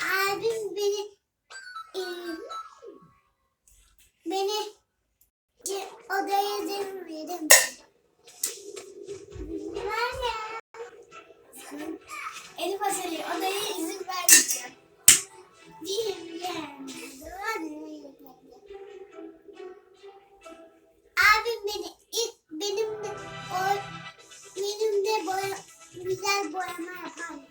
Abim beni beni odaya verin. Ver. Elif Aseli odaya izin vermeyeceğim. Diyeyim Abim benimle boya güzel boyama yapar.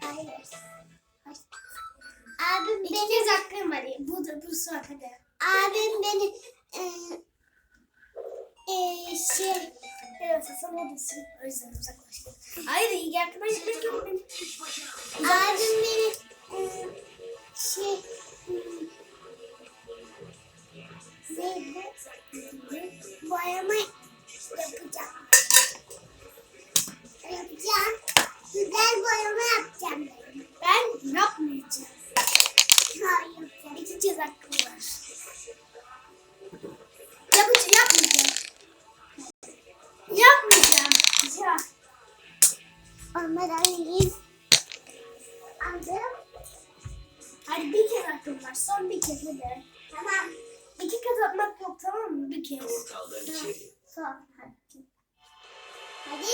Hayır. Abim İki beni kez hakkım var. Bu da bu son hadi. abim beni e, e, şey Evet sen oradasın. O yüzden uzaklaştım. Hayır yaklaşmak yok benim. abim beni e, şey e, neydi? Boyama Aldım. Hadi bir kez hakkım var. Son bir kez hadi. Tamam. İki kez atmak yok tamam mı? Bir kez. Son. Hadi. Hadi.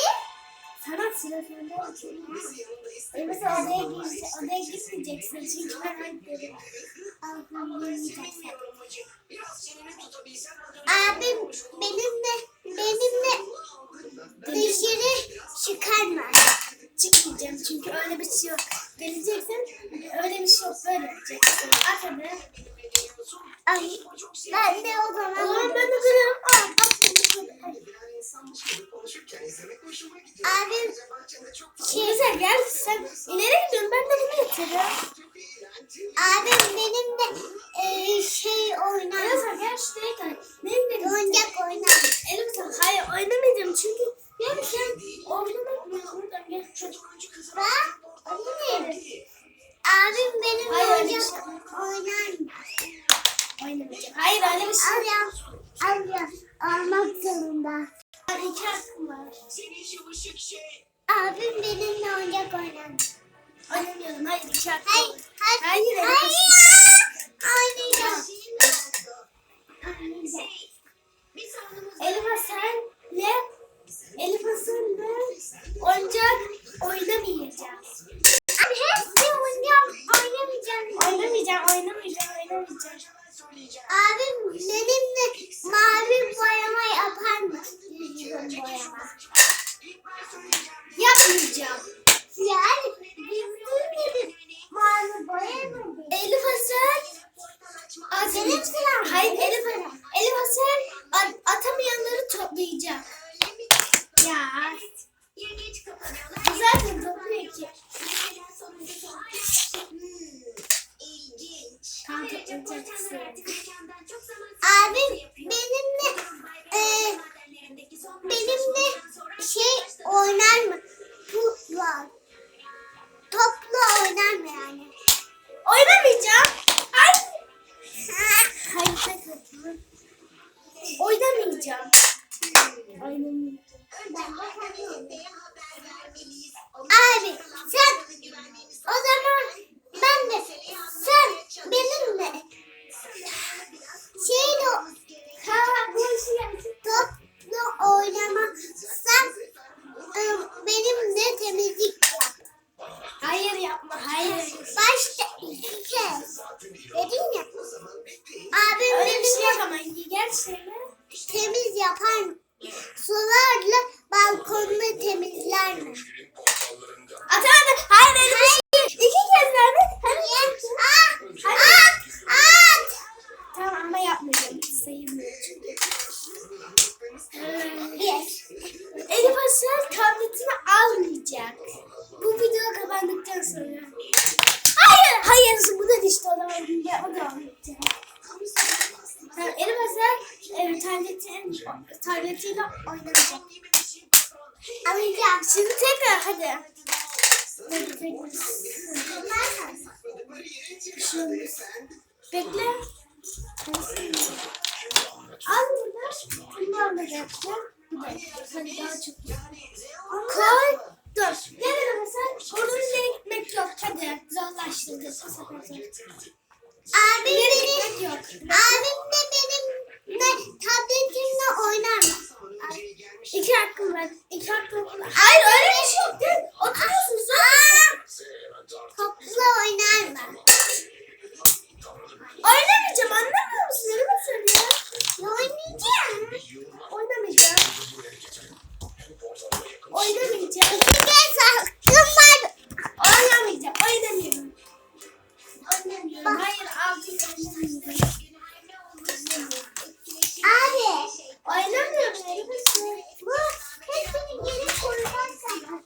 Sanat sıra sende. E mesela odaya, girse, odaya gitmeyeceksin. Çünkü ben renklerim. Almayacaksın. Abim benimle benimle dışarı çıkarma. Çıkmayacağım çünkü öyle bir şey yok. Geleceksin öyle bir şey yok böyle yapacaksın. At hadi. Ay, ben de o O zaman. zaman ben de duruyorum. Aa, at bunu. Abim Şey, mesela gel sen ileri gidiyorsun ben de bunu getiriyorum. abim benimle e, şey oynar. Mesela gel şuraya gel. Nereye gidiyorsun? Oyuncak oynar. Elim sen. Hayır oynamayacağım çünkü yani sen oynamak mı? Buradan gel. Bak. Oynar. Abim benimle Hayır, oyuncak şey oynar. Oynamayacağım. Hayır öyle bir şey. Al ya. Al ya. Almak zorunda. İki hakkım var. Abim benimle oyuncak oynar. Oynamıyorum. Hayır hakkım Hayır. Hayır. Hayır, Hayır. Oynayacağım. Elif Hasan'la Elif Hasan'la oyuncak oynamayacağız. Abi hepsi oynuyorum. Oynamayacağım. Oynamayacağım, oynamayacağım, oynamayacağım. Abim benimle mavi boyama yapar mı? Yüzüm boyama. Yapmayacağım. Yani bizim gibi mavi boyama değil. Elif Hasan Benim sıram. Hayır Elif Hasan. Elif Hasan at- atamayanları toplayacak. Ya. Zaten topluyor ki. Tam toplayacaksın. Abim temiz yapar mı? Sularla balkonumu temizler mi? Atamadı. Hayır öyle bir şey. İki kez verdi. Hadi. At! Hadi. At! At! Tamam ama yapmayacağım. Sayılmıyor çünkü. Yes. Elif Aslan tabletini almayacak. Bu video kapandıktan sonra. Hayır. Hayır. Bu da düştü o zaman. Ya, o da almayacak. Tamam, Elif Aslan e, tabletin, tabletiyle oynayacak. Alacağım. Şimdi tekrar hadi. Tekrar. Bekle. Al burada. da yapacağım. Bu da yapacağız. Hadi daha çok. Koy. Dur. Ne dedim mesela? Oradan nereye gitmek yok. Hadi. Zorlaştırdık bu sefer. zor. Abim Nereye benim, yok. abim de benimle tabletimle oynar? İki hakkım var. İki hakkım var. Hayır öyle bir şey yok. Gel. Oturuyorsunuz. Topla oynar mı? Oynamayacağım. Anlamıyor musun? Ne demek söylüyor? Ya oynayacağım. Oynamayacağım. Oynamayacağım. İki kez hakkım var. Oynamayacağım. Oynamıyorum. Oynamıyorum. Hayır. Oynamıyorum. Elbise. Bu hepsini geri koyarsan.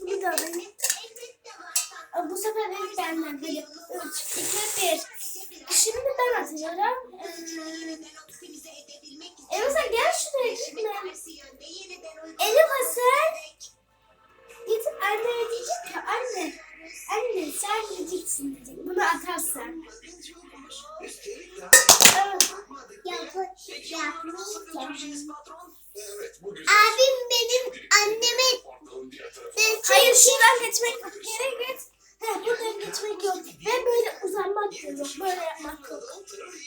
Bu da benim. Bu sefer ilk benden. Bir. Şimdi ben atıyorum. Ee, Elbise gel gideceksin diyecek. Bunu atarsan. Abim benim anneme Hayır şuradan geçmek yok. Geri git. He, buradan geçmek yok. Ve böyle uzanmak yok. Böyle yapmak yok.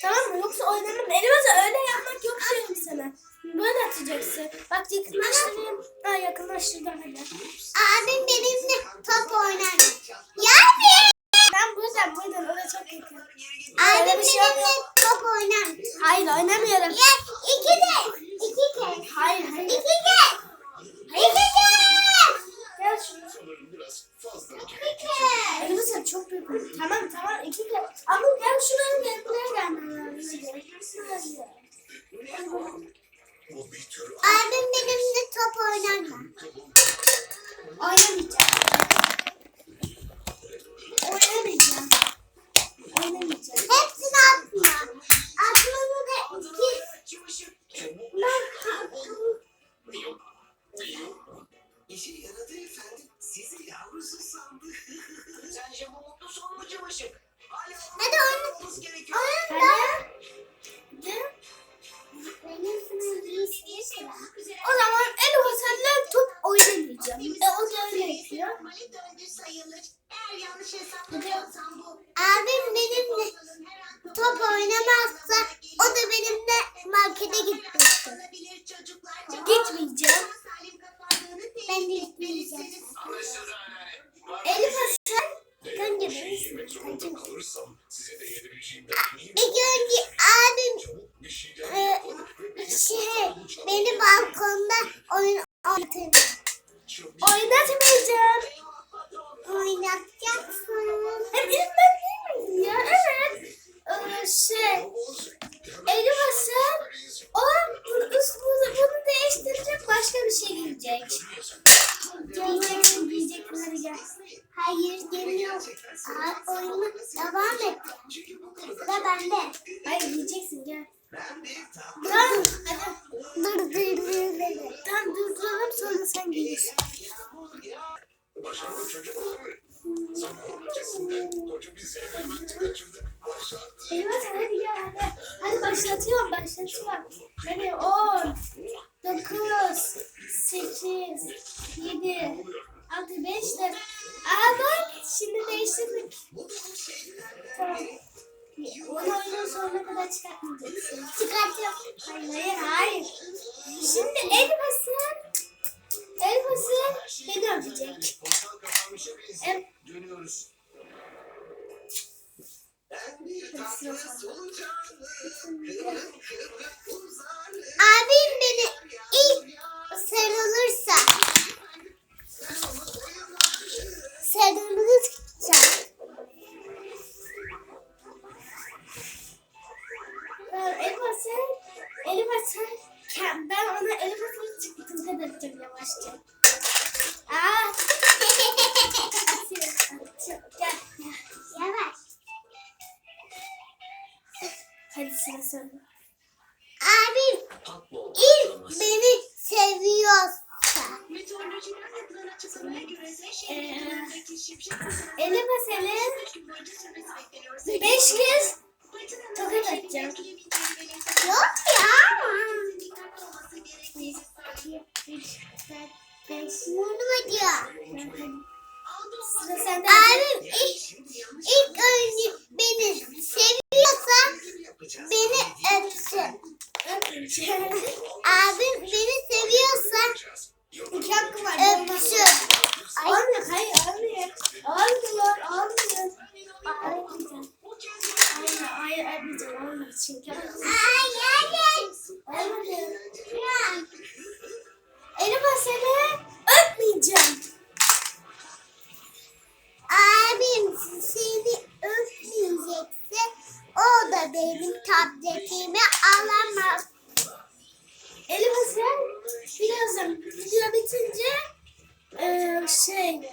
Tamam mı? Yoksa oynamam. Elimize öyle yapmak yok diyorum sana. Böyle atacaksın. Bak yakınlaştırayım. Ha yakınlaştırdım hadi. abim benimle top oynar mı? Yani. Ben buradan buradan ona çok yakın. Abim Öyle bir şey yok. benimle top oynar mı? Hayır oynamıyorum. Ya iki de. iki kez. Hayır hayır. İki kez. İki kez. Gel şuraya. İki kez. Elbise çok büyük. oldu. Tamam tamam iki kere. Ama gel şuraya gel buraya gelmen lazım. Hadi. Abim benimle top oynar mı? Oynamayacağım. Oynamayacağım. Oynamayacağım. Hepsini atma. Atmanı da iki. İşe yaradı efendim. Sizi yavrusu sandı. Sence bu mutlu son mu Cıvışık? Hala Hadi oyna. olmamız sayılır. Eğer yanlış hesaplamıyorsam bu. Abim benimle top oynamazsa o da benimle markete gitmişti. Gitmeyeceğim. Ben de gitmeyeceğim. Elif Hasan. Yedireceğimden eminim. İlk önce abim e, şey beni balkonda oyun oynatır. Oynatmayacağım. Oynatacaksın. İlk ben ya? Evet. Ee, şey. Elif Hasan. O bunu, bunu değiştirecek başka bir şey giyecek. Giyeceksin giyeceksin hadi gel. Hayır geliyor. Aa, oyunu devam et. Sıra bende. Hayır giyeceksin gel. Tamam hadi. Dur dur dur dur. Tamam durduralım sonra sen ya. Başarılı çocuklar. Hasan hadi gel hadi. Hadi başlatıyorum başlatıyorum. Hadi 10, 9, 8, 7, 6, 5, 4. Aa bak şimdi değiştirdik. Tamam. Onu oyunun sonuna kadar çıkartmayacaksın. Çıkartıyorum. Hayır hayır hayır. Şimdi Elif Hasan. misin? Abi ilk beni seviyorsa. Ee, ele mesele beş kez tokat atacağım. Yok ya. Bunu diyor. Abim ilk, ilk önce beni seviyor yapacağız. beni öpsün. Abim beni seviyorsa İki hakkı var. öpsün. Olmuyor. Hayır olmuyor. Olmuyor. Olmuyor. Öpmeyeceğim. Hayır, öpmeyeceğim. Olmuyor çünkü. ay, Olmadı. ay. Elime seni eee şey